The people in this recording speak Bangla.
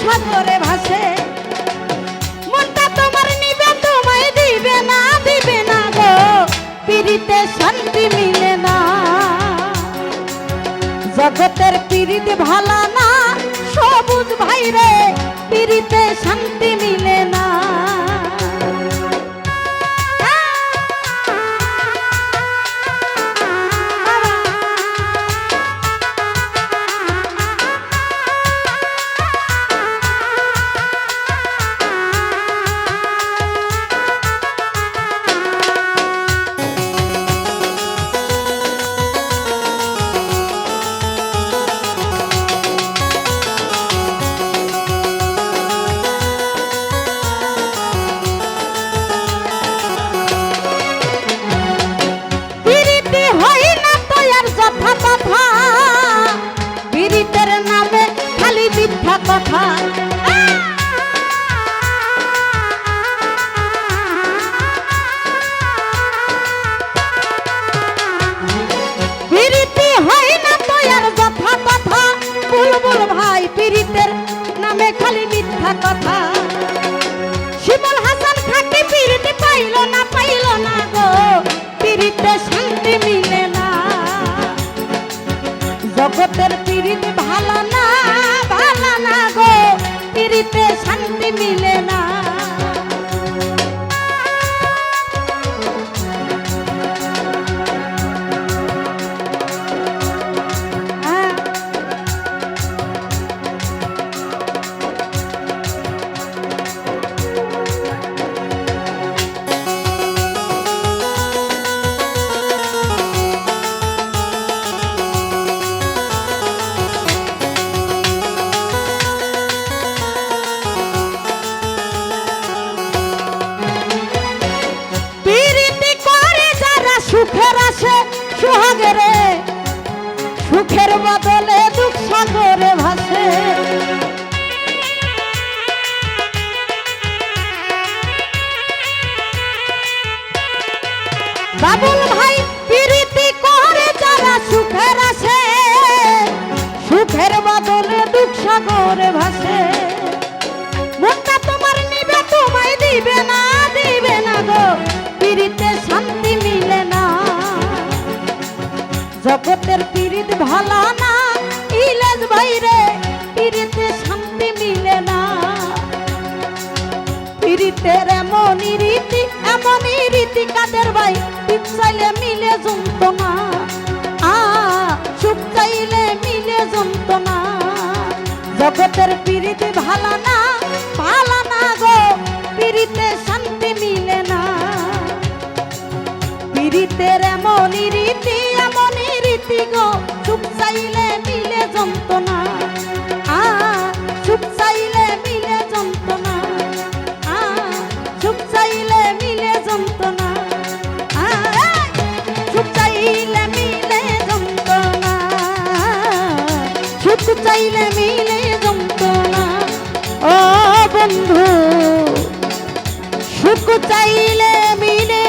সাগরে ভাসে। মনটা তোমার নিবে, তোমায় দিবে না দিবে না গো। পিড়িতে শান্তি মিলে না। জগতের পিড়িত ভালো না, সবুজ ভাইরে, পিড়িতে শান্তি মিলে না। সুখের বদলে দুঃখ সাগরে ভাসে। বাবুল ভাই সুখ চাইলে মিলে যন্ত্রণা। আ সুখ চাইলে মিলে যন্ত্রণা। জগতের পীড়িত ভালা না ভালা চাইলে মিলে যন্ত্রণা। ও বন্ধু সুখ চাইলে মিলে